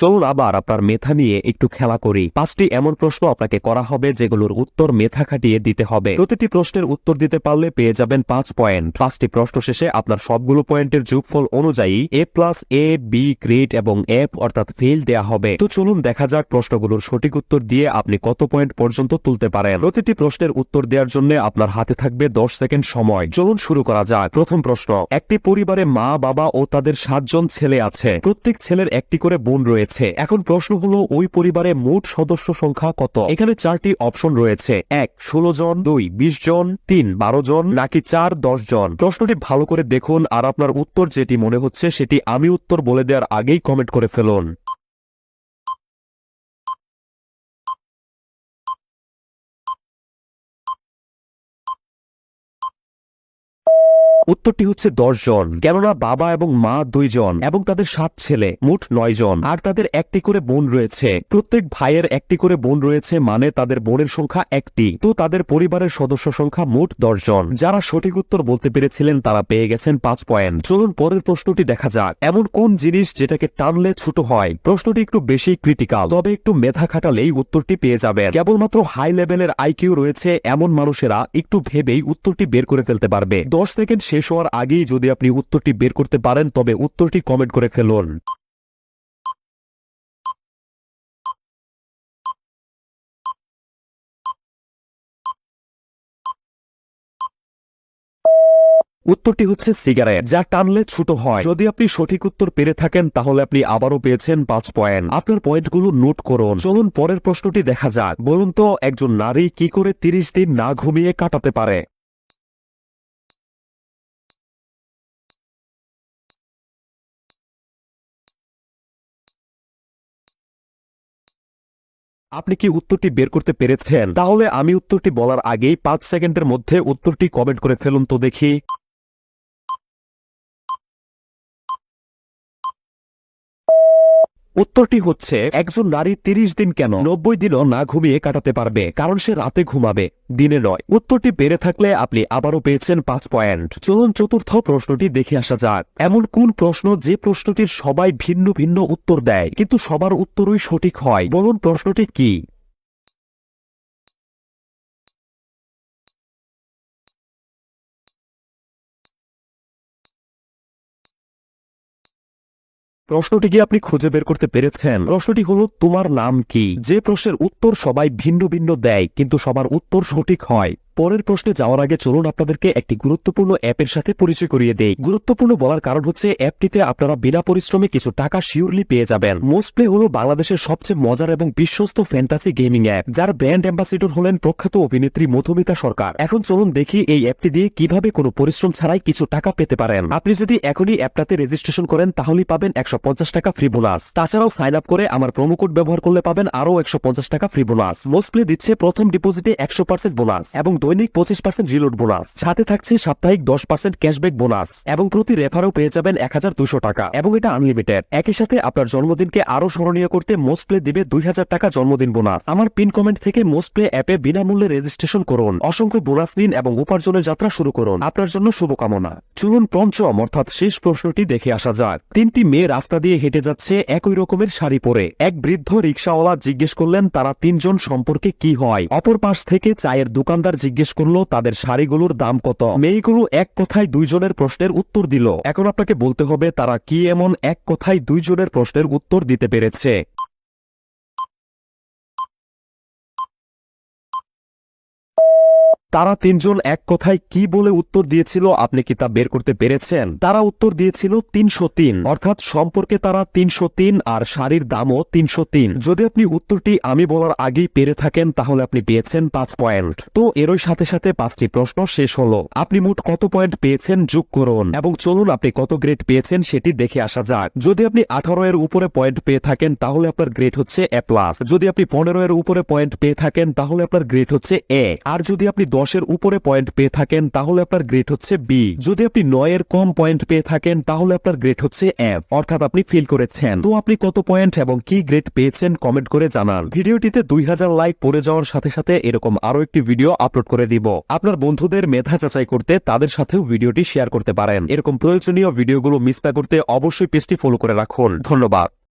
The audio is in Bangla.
চলুন আবার আপনার মেথা নিয়ে একটু খেলা করি। পাঁচটি এমন প্রশ্ন আপনাকে করা হবে যেগুলোর উত্তর মেথা খাটিয়ে দিতে হবে। প্রতিটি প্রশ্নের উত্তর দিতে পারলে পেয়ে যাবেন পাঁচ পয়েন্ট। পাঁচটি প্রশ্ন শেষে আপনার সবগুলো পয়েন্টের যোগফল অনুযায়ী A plus A, B grade এবং এফ অর্থাৎ ফেল দেয়া হবে। তো চলুন দেখা যাক প্রশ্নগুলোর সঠিক উত্তর দিয়ে আপনি কত পয়েন্ট পর্যন্ত তুলতে পারেন। প্রতিটি প্রশ্নের উত্তর দেওয়ার জন্য আপনার হাতে থাকবে দশ সেকেন্ড সময়। চলুন শুরু করা যাক। প্রথম প্রশ্ন, একটি পরিবারে মা, বাবা ও তাদের সাতজন ছেলে আছে। প্রত্যেক ছেলের একটি করে বোন রয়েছে। এখন প্রশ্ন হলো, ওই পরিবারে মোট সদস্য সংখ্যা কত? এখানে চারটি অপশন রয়েছে। এক, ষোলো জন, দুই, বিশ জন, তিন, বারো জন, নাকি চার, দশ জন? প্রশ্নটি ভালো করে দেখুন, আর আপনার উত্তর যেটি মনে হচ্ছে সেটি আমি উত্তর বলে দেওয়ার আগেই কমেন্ট করে ফেলুন। উত্তরটি হচ্ছে দশ জন। কেননা বাবা এবং মা দুইজন এবং তাদের সাত ছেলে, মোট নয় জন। আর তাদের একটি করে বোন রয়েছে। প্রত্যেক ভাইয়ের একটি করে বোন রয়েছে মানে তাদের বোনের সংখ্যা একটি। তো তাদের পরিবারের সদস্য সংখ্যা মোট জন। যারা সঠিক উত্তর বলতে পেরেছিলেন তারা পেয়ে গেছেন পাঁচ পয়েন্ট। চলুন পরের প্রশ্নটি দেখা যাক। এমন কোন জিনিস যেটাকে টানলে ছোট হয়? প্রশ্নটি একটু বেশি ক্রিটিক্যাল তবে একটু মেধা খাটালেই উত্তরটি পেয়ে যাবেন। কেবলমাত্র হাই লেভেলের আইকিউ রয়েছে এমন মানুষেরা একটু ভেবেই উত্তরটি বের করে ফেলতে পারবে। দশ সেকেন্ড শেষ হওয়ার আগেই যদি আপনি উত্তরটি বের করতে পারেন, তবে উত্তরটি কমেন্ট করে ফেলুন। উত্তরটি হচ্ছে সিগারেট, যা টানলে ছোট হয়। যদি আপনি সঠিক উত্তর পেরে থাকেন, তাহলে আপনি আবারও পেয়েছেন পাঁচ পয়েন্ট। আপনার পয়েন্টগুলো নোট করুন। চলুন পরের প্রশ্নটি দেখা যাক। বলুন তো, একজন নারী কি করে তিরিশ দিন না ঘুমিয়ে কাটাতে পারে? আপনি কি উত্তরটি বের করতে পেরেছেন? তাহলে আমি উত্তরটি বলার আগেই পাঁচ সেকেন্ডের মধ্যে উত্তরটি কমেন্ট করে ফেলুন তো দেখি। উত্তরটি হচ্ছে, একজন নারী তিরিশ দিন কেন নব্বই দিনও না ঘুমিয়ে কাটাতে পারবে? কারণ সে রাতে ঘুমাবে, দিনে নয়। উত্তরটি বেড়ে থাকলে আপনি আবারও পেয়েছেন পাঁচ পয়েন্ট। চলুন চতুর্থ প্রশ্নটি দেখে আসা যাক। এমন কোন প্রশ্ন যে প্রশ্নটির সবাই ভিন্ন ভিন্ন উত্তর দেয়, কিন্তু সবার উত্তরই সঠিক হয়? বলুন প্রশ্নটি কি? প্রশ্নটি কি আপনি খুঁজে বের করতে পেরেছেন? প্রশ্নটি হলো, তোমার নাম কি? যে প্রশ্নের উত্তর সবাই ভিন্ন ভিন্ন দেয়, কিন্তু সবার উত্তর সঠিক হয়। পরের প্রশ্নে যাওয়ার আগে চলুন আপনাদেরকে একটি গুরুত্বপূর্ণ অ্যাপের সাথে পরিচয় করিয়ে দেই। গুরুত্বপূর্ণ বলার কারণ হচ্ছে অ্যাপটিতে আপনারা বিনা পরিশ্রমে কিছু টাকা শিওরলি পেয়ে যাবেন। মোস্টপ্লে হল বাংলাদেশের সবচেয়ে মজার এবং বিশ্বস্ত ফ্যান্টাসি গেমিং অ্যাপ, যার ব্র্যান্ড অ্যাম্বাসিডর হলেন প্রখ্যাত অভিনেত্রী মধুমিতা সরকার। এখন চলুন দেখি এই অ্যাপটি দিয়ে কীভাবে কোনো পরিশ্রম ছাড়াই কিছু টাকা পেতে পারেন। আপনি যদি এখনই অ্যাপটাতে রেজিস্ট্রেশন করেন, তাহলেই পাবেন একশো পঞ্চাশ টাকা ফ্রি বোনাস তাছাড়াও সাইন আপ করে আমার প্রোমো কোড ব্যবহার করলে পাবেন আরও একশো পঞ্চাশ টাকা ফ্রি বোনাস মোস্টপ্লে দিচ্ছে প্রথম ডিপোজিটে একশো বোনাস এবং দৈনিক পঁচিশ পার্সেন্ট রিলোড বোনাস সাথে থাকছে সাপ্তাহিক দশ পার্সেন্ট ক্যাশব্যাক বোনাস এবং প্রতি রেফারও পেয়ে যাবেন এক টাকা এবং এটা আনলিমিটেড একই সাথে আপনার জন্মদিনকে আরও স্মরণীয় করতে মোস্ট প্লে দিবে দুই হাজার টাকা জন্মদিন বোনাস আমার পিন কমেন্ট থেকে মোস্ট প্লে অ্যাপে বিনামূল্যে রেজিস্ট্রেশন করুন। অসংখ্য বোনাস নিন এবং উপার্জনের যাত্রা শুরু করুন। আপনার জন্য শুভকামনা। চলুন পঞ্চম অর্থাৎ শেষ প্রশ্নটি দেখে আসা যাক। তিনটি মেয়ে রাস্তা দিয়ে হেঁটে যাচ্ছে একই রকমের শাড়ি পরে। এক বৃদ্ধ রিক্সাওয়ালা জিজ্ঞেস করলেন, তারা তিনজন সম্পর্কে কি হয়? অপর পাশ থেকে চায়ের দোকানদার জিজ্ঞেস করল, তাদের শাড়িগুলোর দাম কত? মেয়েগুলো এক কথায় দুইজনের প্রশ্নের উত্তর দিল, এখন আপনাকে বলতে হবে তারা কি এমন এক কথায় দুইজনের প্রশ্নের উত্তর দিতে পেরেছে? তারা তিনজন এক কথায় কি বলে উত্তর দিয়েছিল আপনি কি তা বের করতে পেরেছেন? তারা উত্তর দিয়েছিল তিনশো তিন, অর্থাৎ সম্পর্কে তারা তিনশো তিন আর শাড়ির দামও তিনশো তিন। যদি আপনি উত্তরটি আমি বলার আগেই পেরে থাকেন তাহলে আপনি পেয়েছেন পাঁচ পয়েন্ট। তো এরই সাথে সাথে পাঁচটি প্রশ্ন শেষ হলো। আপনি মোট কত পয়েন্ট পেয়েছেন যোগ করুন, এবং চলুন আপনি কত গ্রেড পেয়েছেন সেটি দেখে আসা যাক। যদি আপনি আঠারো এর উপরে পয়েন্ট পেয়ে থাকেন তাহলে আপনার গ্রেড হচ্ছে এ প্লাস। যদি আপনি পনেরো এর উপরে পয়েন্ট পেয়ে থাকেন তাহলে আপনার গ্রেড হচ্ছে এ। আর যদি আপনি দশের উপরে পয়েন্ট পেয়ে থাকেন, তাহলে আপনার গ্রেড হচ্ছে বি যদি আপনি নয়ের কম পয়েন্ট পেয়ে থাকেন, তাহলে আপনার গ্রেড হচ্ছে এফ অর্থাৎ আপনি ফিল করেছেন। তো আপনি কত পয়েন্ট এবং কি গ্রেড পেয়েছেন কমেন্ট করে জানান। ভিডিওটিতে দুই হাজার লাইক পড়ে যাওয়ার সাথে সাথে এরকম আরও একটি ভিডিও আপলোড করে দিব। আপনার বন্ধুদের মেধা যাচাই করতে তাদের সাথেও ভিডিওটি শেয়ার করতে পারেন। এরকম প্রয়োজনীয় ভিডিওগুলো মিস না করতে অবশ্যই পেজটি ফলো করে রাখুন। ধন্যবাদ।